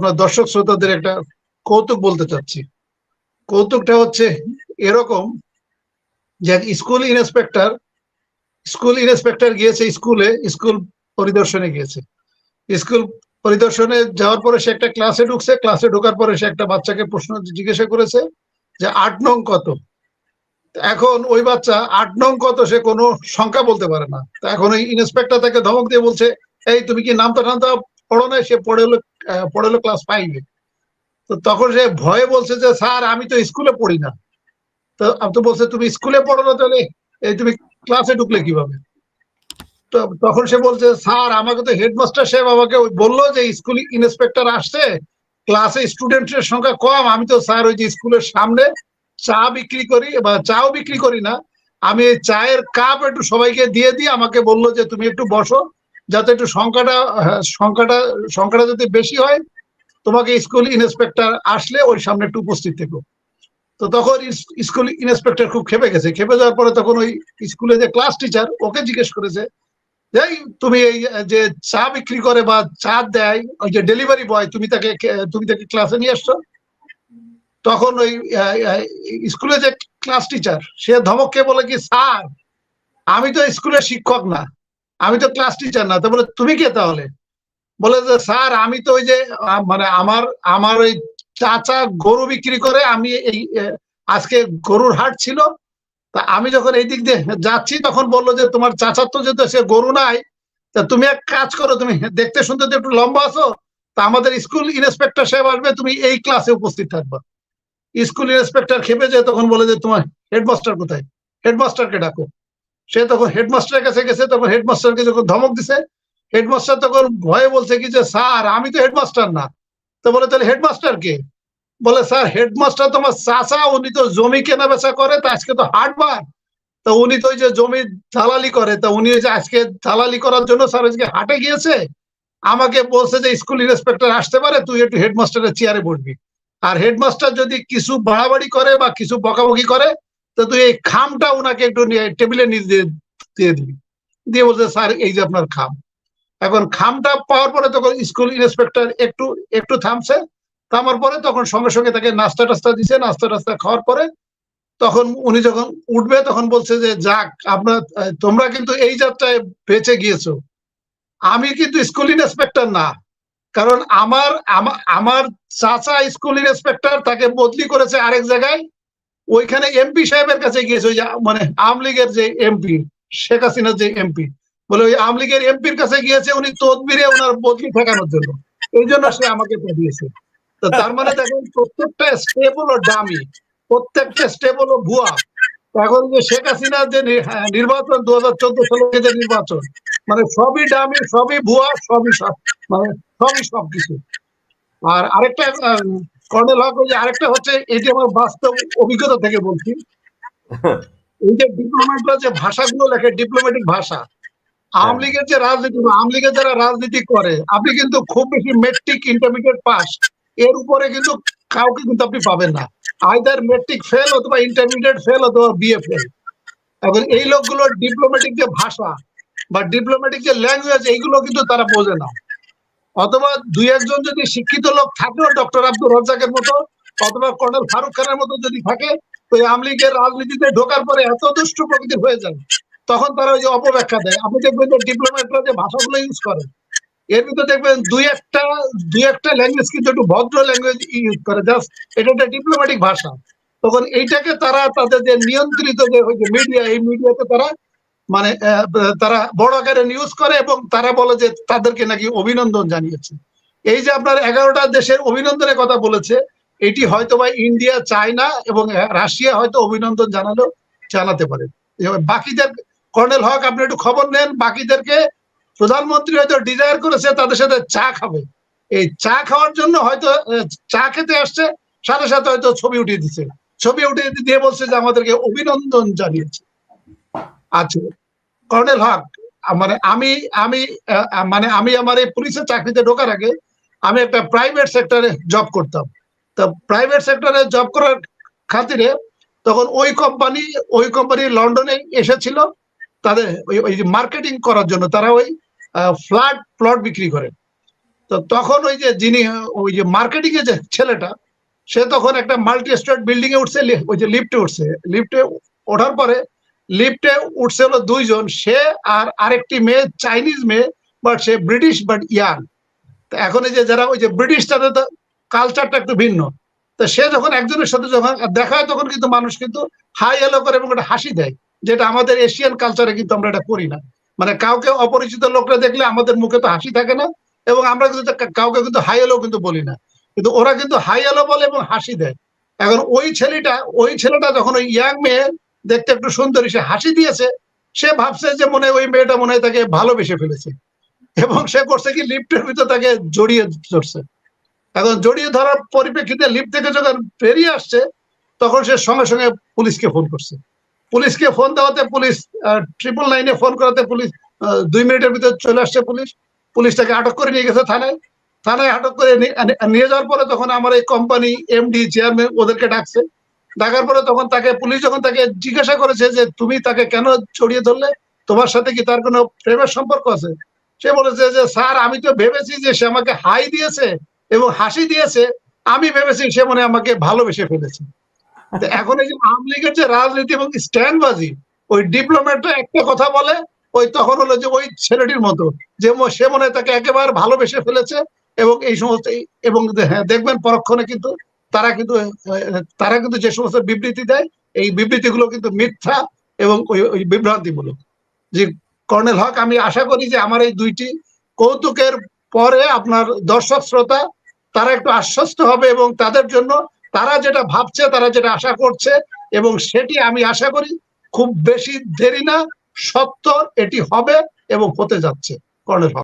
আপনার দর্শক শ্রোতাদের একটা কৌতুক বলতে চাচ্ছি। কৌতুকটা হচ্ছে এরকম যে স্কুল ইন্সপেক্টর স্কুল ইন্সপেক্টর গিয়েছে স্কুলে স্কুল পরিদর্শনে গিয়েছে। স্কুল পরিদর্শনে যাওয়ার পরে সে একটা ক্লাসে ঢুকছে ক্লাসে ঢোকার পরে সে একটা বাচ্চাকে প্রশ্ন জিজ্ঞাসা করেছে যে আট নং কত? এখন ওই বাচ্চা আট নং কত সে কোনো সংখ্যা বলতে পারে না। এখন ওই ইন্সপেক্টর তাকে ধমক দিয়ে বলছে, এই তুমি কি নামটা টামটা পড়ো না সে পড়ে হলো পড়ে হলো ক্লাস ফাইভে তো তখন সে ভয়ে বলছে যে, স্যার, আমি তো স্কুলে পড়ি না। তো আমি তো বলছে, তুমি স্কুলে পড়ো না তাহলে, এই তুমি ক্লাসে ঢুকলে কীভাবে? তো তখন সে বলছে, স্যার, আমাকে তো হেডমাস্টার সাহেব আমাকে বলল যে, স্কুল ইন্সপেক্টর আসছে ক্লাসে স্টুডেন্টের সংখ্যা কম, আমি তো স্যার ওই যে স্কুলের সামনে চা বিক্রি করি, বা চাও বিক্রি করি না, আমি চায়ের কাপ একটু সবাইকে দিয়ে দিই, আমাকে বলল যে, তুমি একটু বসো। যাতে একটু সংখ্যাটা হ্যাঁ, সংখ্যাটা সংখ্যাটা যদি বেশি হয় তোমাকে স্কুল ইন্সপেক্টর আসলে ওই সামনে একটু উপস্থিত থেকো। তো তখন স্কুল ইন্সপেক্টর খুব খেপে গেছে। খেপে যাওয়ার পরে তখন ওই স্কুলে যে ক্লাস টিচার ওকে জিজ্ঞেস করেছে যে এই তুমি এই যে চা বিক্রি করে বা চা দেয় ওই যে ডেলিভারি বয় তুমি তাকে তুমি তাকে ক্লাসে নিয়ে আসছো? তখন ওই স্কুলে যে ক্লাস টিচার সে ধমককে বলে কি স্যার আমি তো স্কুলের শিক্ষক না। আমি তো ক্লাস টিচার না, তো বলে, তুমি কে তাহলে? বলে যে, স্যার, আমি তো ওই যে মানে আমার আমার ওই চাচা গরু বিক্রি করে, আমি এই আজকে গরুর হাট ছিল। তা আমি যখন এই দিক দিয়ে যাচ্ছি, তখন বলল যে, তোমার চাচার তো যেহেতু সে গরু নাই, তা তুমি এক কাজ করো, তুমি দেখতে শুনতে তো একটু লম্বা আছো, তা আমাদের স্কুল ইন্সপেক্টর সাহেব আসবে, তুমি এই ক্লাসে উপস্থিত থাকবা। স্কুল ইন্সপেক্টর খেপে যায়, তখন বলে যে, তোমার হেডমাস্টার কোথায়? হেডমাস্টারকে ডাকো। সে তখন হেডমাস্টারের কাছে গেছে, তখন হেডমাস্টারকে যখন ধমক দিছে, হেডমাস্টার তখন ভয়ে বলছে কি যে, স্যার, আমি তো হেডমাস্টার না। তো বলে, তাহলে হেডমাস্টার কে? বলে, স্যার, হেডমাস্টার তোমার চাচা, উনি তো জমি কেনা বেচা করে, তা আজকে তো হাটবার তা উনি তো ওই যে জমি দালালি করে, তা উনি যে আজকে দালালি করার জন্য স্যার আজকে হাটে গিয়েছে, আমাকে বলছে যে, স্কুল ইন্সপেক্টর আসতে পারে, তুই একটু হেডমাস্টারের চেয়ারে বসবি। আর হেডমাস্টার যদি কিছু বাড়াবাড়ি করে বা কিছু বকাবকি করে তো তুই এই খামটা ওনাকে একটু নিয়ে টেবিলে নিয়ে দিয়ে দিবি। দিয়ে বলছে, স্যার, এই যে আপনার খাম। এখন খামটা পাওয়ার পরে তখন স্কুল ইন্সপেক্টর একটু একটু থামছে, থামার পরে তখন সঙ্গে সঙ্গে তাকে নাস্তা টাস্তা দিছে, নাস্তা টাস্তা খাওয়ার পরে তখন উনি যখন উঠবে তখন বলছে যে, যাক, আপনার, তোমরা কিন্তু এই যাত্রায় বেঁচে গিয়েছো। আমি কিন্তু স্কুল ইন্সপেক্টর না। কারণ আমার আমার চাচা স্কুল ইন্সপেক্টর তাকে বদলি করেছে আরেক জায়গায়। ওইখানে এমপি সাহেবের কাছে গিয়েছে ওই মানে আওয়ামী লীগের যে এমপি শেখ হাসিনার যে এমপি বলে ওই আওয়ামী লীগের এমপির কাছে গিয়েছে উনি তদবিরে ওনার বদলি ঠেকানোর জন্য। এই জন্য সে আমাকে পাঠিয়েছে। তো তার মানে দেখুন প্রত্যেকটা স্টেপ হলো ডামি প্রত্যেকটা স্টেপ হলো ভুয়া। এখন যে শেখ হাসিনার যে হ্যাঁ, নির্বাচন দু হাজার চোদ্দ সালে যে নির্বাচন মানে সবই ডামি সবই ভুয়া সবই সব মানে সবই সবকিছু। আর আরেকটা কর্নেল হক যে আরেকটা হচ্ছে এটি আমার বাস্তব অভিজ্ঞতা থেকে বলছি, এই যে যে ভাষাগুলো লেখে ভাষা, আওয়ামী লীগের যে রাজনীতি, আওয়ামী লীগের যারা রাজনীতি করে, আপনি কিন্তু খুব বেশি মেট্রিক ইন্টারমিডিয়েট পাস এর উপরে কিন্তু কাউকে কিন্তু আপনি পাবেন না। আইদার মেট্রিক ফেল অথবা ইন্টারমিডিয়েট ফেল অথবা বিএ ফেল এখন এই লোকগুলোর ডিপ্লোম্যাটিক যে ভাষা বা ডিপ্লোম্যাটিক যে ল্যাঙ্গুয়েজ এইগুলো কিন্তু তারা বোঝে না। অথবা দুই একজন যদি শিক্ষিত লোক থাকেও ডক্টর আব্দুল রাজ্জাকের মতো, অথবা কর্নেল ফারুক খানের মতো যদি থাকে, তো এই আওয়ামী লীগের রাজনীতিতে ঢোকার পরে এত দুষ্ট প্রকৃতির হয়ে যায়, তখন তারা ওই যে অপব্যাখ্যা দেয়। আপনি দেখবেন যে ডিপ্লোমেটরা যে ভাষাগুলো ইউজ করে, এর ভিতরে দেখবেন দুই একটা দুই একটা ল্যাঙ্গুয়েজ কিন্তু একটু ভদ্র ল্যাঙ্গুয়েজ ইউজ করে জাস্ট এটা একটা ডিপ্লোম্যাটিক ভাষা। তখন এইটাকে তারা তাদের যে নিয়ন্ত্রিত ওই যে মিডিয়া এই মিডিয়াতে তারা মানে তারা বড় আকারে নিউজ করে এবং তারা বলে যে তাদেরকে নাকি অভিনন্দন জানিয়েছে। এই যে আপনার এগারোটা দেশের অভিনন্দনের কথা বলেছে, এটি হয়তো বা ইন্ডিয়া, চায়না এবং রাশিয়া হয়তো অভিনন্দন জানালো, জানাতে পারে। বাকিদের, কর্নেল হক, আপনি একটু খবর নেন, বাকিদেরকে প্রধানমন্ত্রী হয়তো ডিজায়ার করেছে, তাদের সাথে চা খাবে। এই চা খাওয়ার জন্য হয়তো চা খেতে আসছে, সাথে সাথে হয়তো ছবি উঠিয়ে দিচ্ছে। ছবি উঠিয়ে দিয়ে বলছে যে আমাদেরকে অভিনন্দন জানিয়েছে। আচ্ছা। কর্নেল হক মানে আমি আমি মানে আমি আমার এই পুলিশের চাকরিতে ঢোকার আগে আমি একটা প্রাইভেট সেক্টরে জব করতাম। তো প্রাইভেট সেক্টরে জব করার খাতিরে তখন ওই কোম্পানি ওই কোম্পানি লন্ডনে এসেছিল। তাদের ওই মার্কেটিং করার জন্য তারা ওই ফ্ল্যাট প্লট বিক্রি করে। তো তখন ওই যে যিনি, ওই যে মার্কেটিং এর যে ছেলেটা, সে তখন একটা মাল্টি স্টেট বিল্ডিং এ উঠছে ওই যে লিফটে উঠছে। লিফটে ওঠার পরে লিফটে উঠছে হলো দুইজন, সে আর আরেকটি মেয়ে, চাইনিজ মেয়ে বাট সে ব্রিটিশ বাট ইয়াং। এখন যে যারা ওই যে ব্রিটিশ, তাদের তো কালচারটা একটু ভিন্ন। তো সে যখন একজনের সাথে যখন দেখা তখন কিন্তু মানুষ কিন্তু হাই এলো করে এবং একটা হাসি দেয়, যেটা আমাদের এশিয়ান কালচারে কিন্তু আমরা এটা করি না। মানে কাউকে অপরিচিত লোকরা দেখলে আমাদের মুখে তো হাসি থাকে না, এবং আমরা কিন্তু কাউকে কিন্তু হাই এলো কিন্তু বলি না। কিন্তু ওরা কিন্তু হাই এলো বলে এবং হাসি দেয়। এখন ওই ছেলেটা ওই ছেলেটা যখন ওই ইয়াং মেয়ে দেখতে একটু সুন্দরী, সে হাসি দিয়েছে। সে ভাবছে যে মনে ওই মেয়েটা মনে হয় তাকে ভালোবেসে ফেলেছে। এবং সে করছে কি, লিফটের ভিতর তাকে জড়িয়ে ধরছে। এখন জড়িয়ে ধরার পরিপ্রেক্ষিতে লিফট থেকে যখন বেরিয়ে আসছে, তখন সে সঙ্গে সঙ্গে পুলিশকে ফোন করছে। পুলিশকে ফোন দেওয়াতে পুলিশ ট্রিপল নাইনে ফোন করাতে পুলিশ দুই মিনিটের ভিতরে চলে আসছে পুলিশ। পুলিশ তাকে আটক করে নিয়ে গেছে থানায়। থানায় আটক করে নিয়ে যাওয়ার পরে তখন আমার এই কোম্পানি এমডি চেয়ারম্যান ওদেরকে ডাকছে। ডাকার পরে তখন তাকে পুলিশ যখন তাকে জিজ্ঞাসা করেছে যে তুমি তাকে কেন জড়িয়ে ধরলে? তোমার সাথে কি তার কোনো প্রেমের সম্পর্ক আছে? সে বলেছে যে, স্যার, আমি তো ভেবেছি যে সে আমাকে হাই দিয়েছে এবং হাসি দিয়েছে। আমি ভেবেছি সে মনে আমাকে ভালোবেসে ফেলেছে। এখন এই যে আওয়ামী লীগের যে রাজনীতি এবং স্ট্যান্ডবাজি, ওই ডিপ্লোম্যাটরা একটা কথা বলে, ওই তখন হলো যে ওই ছেলেটির মতো, যে সে মনে তাকে একেবারে ভালোবেসে ফেলেছে এবং এই সমস্ত এবং হ্যাঁ দেখবেন পরক্ষণে কিন্তু তারা কিন্তু তারা কিন্তু যে সমস্ত বিবৃতি দেয়, এই বিবৃতিগুলো কিন্তু মিথ্যা এবং ওই বিভ্রান্তিমূলক। যে কর্নেল হক, আমি আশা করি যে আমার এই দুইটি কৌতুকের পরে আপনার দর্শক শ্রোতা, তারা একটু আশ্বস্ত হবে এবং তাদের জন্য তারা যেটা ভাবছে, তারা যেটা আশা করছে এবং সেটি আমি আশা করি খুব বেশি দেরি না, সত্য এটি হবে এবং হতে যাচ্ছে। কর্নেল হক।